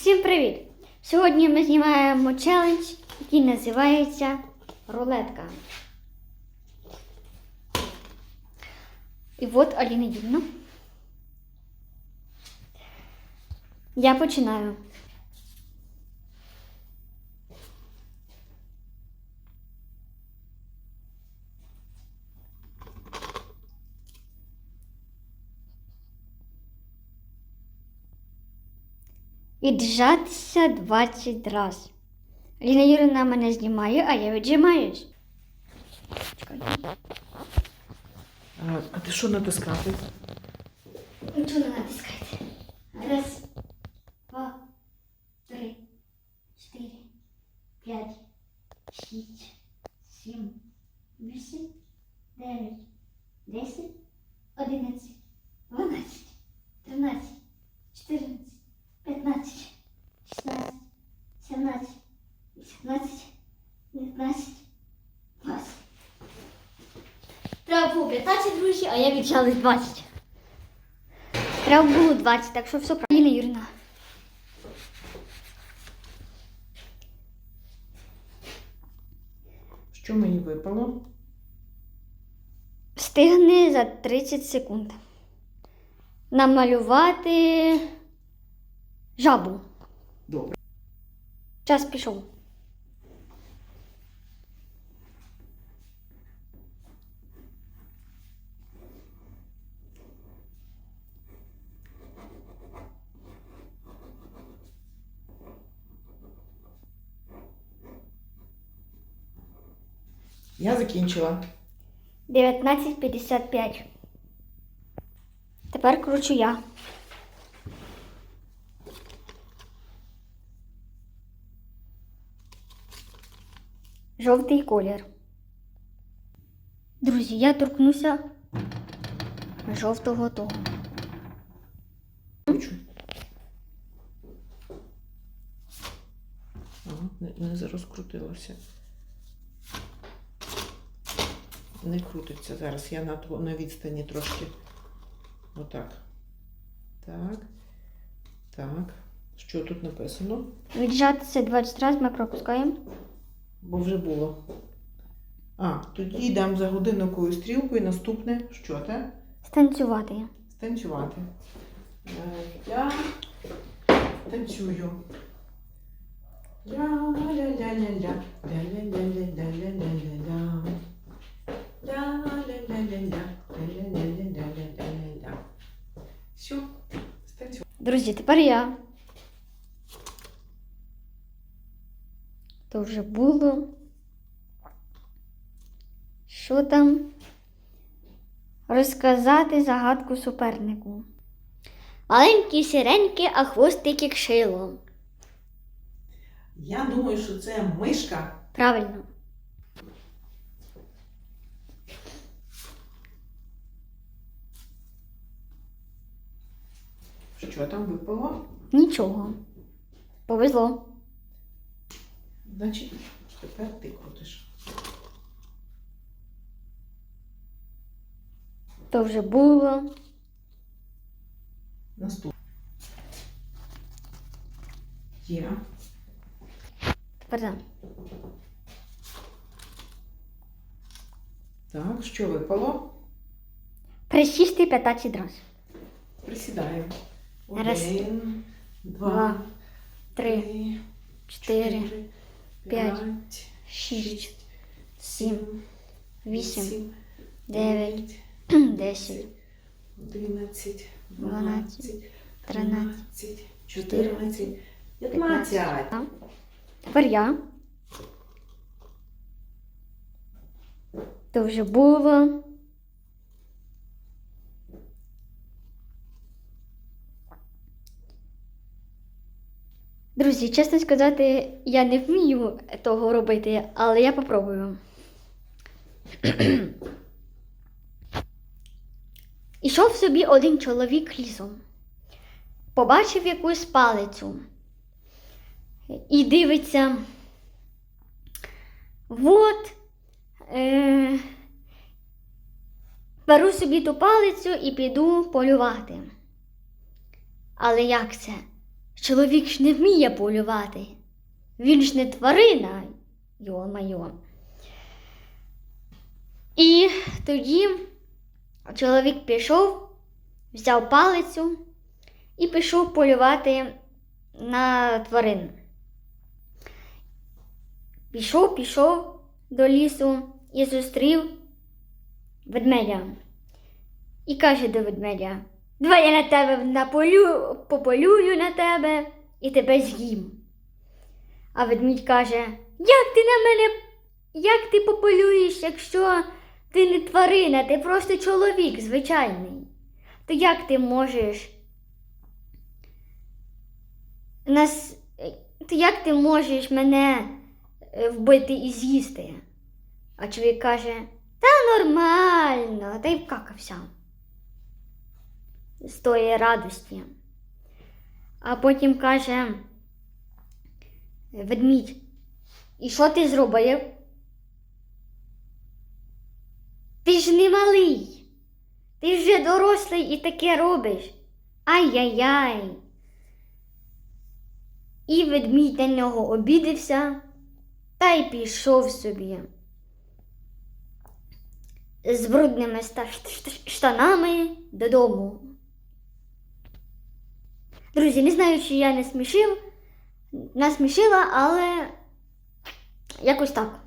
Всім привіт! Сьогодні ми знімаємо челендж, який називається рулетка. І от Аліна Дівна. Я починаю. Віджатися 20 раз. Ліна Юрівна мене знімає, а я віджимаюсь. Чекай. А, а ти що натискати? Нічого не натискайте. Раз, два, три, чотири, п'ять, шість, сім, вісім, дев'ять, десять, одинадцять, дванадцять, тринадцять, чотирнадцять, п'ятнадцять, шістнадцять, сімнадцять, вісімнадцять, дев'ятнадцять, двадцять. Треба було 15, друзі, а я віджалась 20. Треба було 20, так що все правильно, Юрина. Що мені випало? Встигни за 30 секунд. Намалювати жабу. Добре. Час пішов. Я закінчила. 19.55. Тепер кручу я. Жовтий колір. Друзі, я торкнуся жовтого того. Хочу. Ага, не, не розкрутилося. Не крутиться зараз. Я на, на відстані трошки. Отак. Так. Так. Що тут написано? Віджатися 20 разів ми пропускаємо. Бо вже було. А, тоді йдемо за годинниковою стрілкою. Наступне що те? Станцювати. Станцювати. Е, Я танцюю. Ля-ля-ля-ля-ля-ля-ля-ля. Друзі, тепер я. То вже було. Що там? Розказати загадку супернику. Маленькі сіренькі, а хвостик як шило. Я думаю, що це мишка. Правильно. Що там випало? Нічого. Повезло. Значить, тепер ти крутиш. То вже було. Наступне. Є. Тепер там. Так, що випало? Присісти 15 разів. Присідаємо. Раз, Один, два, Два, три, чотири, п'ять, шість, сім, вісім, дев'ять, десять, одинадцять, дванадцять, тринадцять, чотирнадцять, п'ятнадцять. Тепер я. То вже було. Друзі, чесно сказати, я не вмію того робити, але я попробую. Ішов собі один чоловік лісом, побачив якусь палицю і дивиться. Вот. Е, беру собі ту палицю і піду полювати. Але як це? Чоловік ж не вміє полювати. Він ж не тварина, йо-майо. І тоді чоловік пішов, взяв палицю і пішов полювати на тварин. Пішов, пішов до лісу і зустрів ведмедя. І каже до ведмедя: Давай я на тебе наполю, пополюю на тебе і тебе з'їм. А ведмідь каже: Як ти на мене, як ти пополюєш, якщо ти не тварина, ти просто чоловік звичайний. То як ти можеш нас, то як ти можеш мене е, вбити і з'їсти? А чоловік каже, та нормально, та й вкакався. З тої радості. А потім каже ведмідь, і що ти зробив? Ти ж не малий. Ти вже дорослий і таке робиш. Ай-яй-яй. І ведмідь на нього обідався та й пішов собі. З брудними штанами додому. Друзі, не знаю, чи я не смішив, насмішила, але якось так.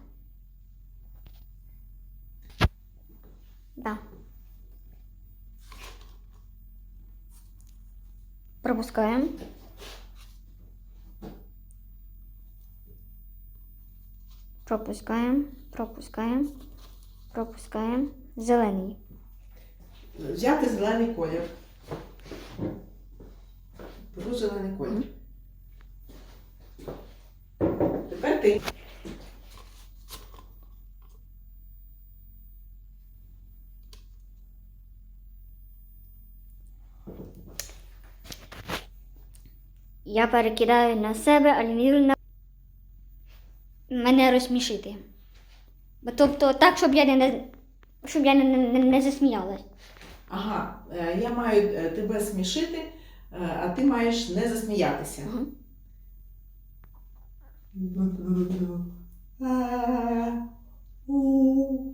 Да. Пропускаємо. Пропускаємо, пропускаємо, пропускаємо. Зелений. Взяти зелений колір. Беру зелений колір. Тепер ти. Я перекидаю на себе, на мене розсмішити. Тобто так, щоб я не, щоб я не, не, не засміялась. Ага, е, я маю е, тебе смішити, а ти маєш не засміятися. У-у-у-у-у.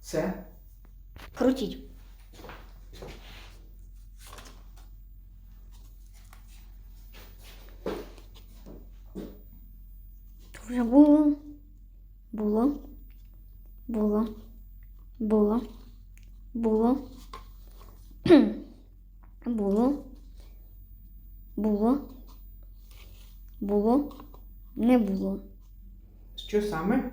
Все. Крутіть. Вже було. Було. Було. Було. Було. Було. Було. Було. Не було. Що саме?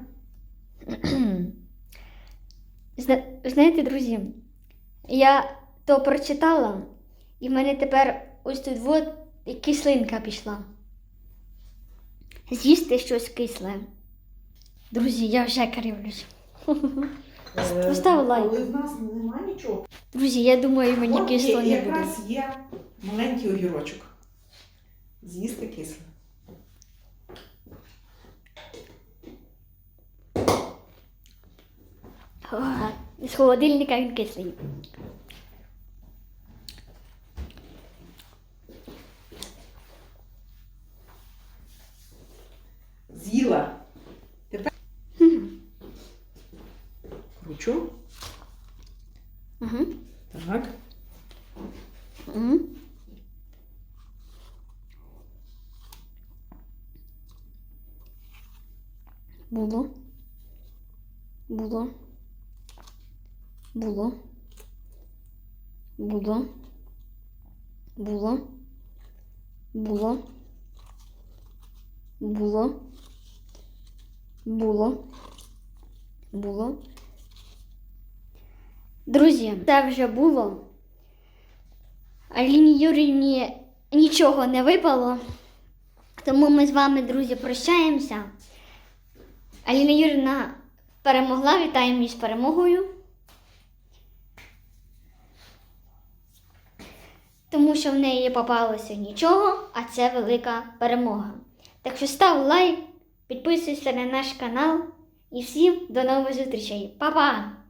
Зна- Знаєте, друзі, я то прочитала, і в мене тепер ось тут от кислинка пішла. З'їсти щось кисле. Друзі, я вже кривлюсь. Е, Постав лайк. Але в нас немає нічого. Друзі, я думаю, мені От кисло не буде. якраз є маленький огірочок. З'їсти кисло. Ага, З холодильника він кислий. З'їла. Тепер кручу. Угу. Так. Угу. Було. Було. Було. Було. Було. Було. Було. Було. Було. Друзі, це вже було. Аліні Юрівні нічого не випало. Тому ми з вами, друзі, прощаємося. Аліна Юрівна перемогла, вітаємо її з перемогою. Тому що в неї попалося нічого, а це велика перемога. Так що став лайк, підписуйся на наш канал і всім до нових зустрічей. Па-па!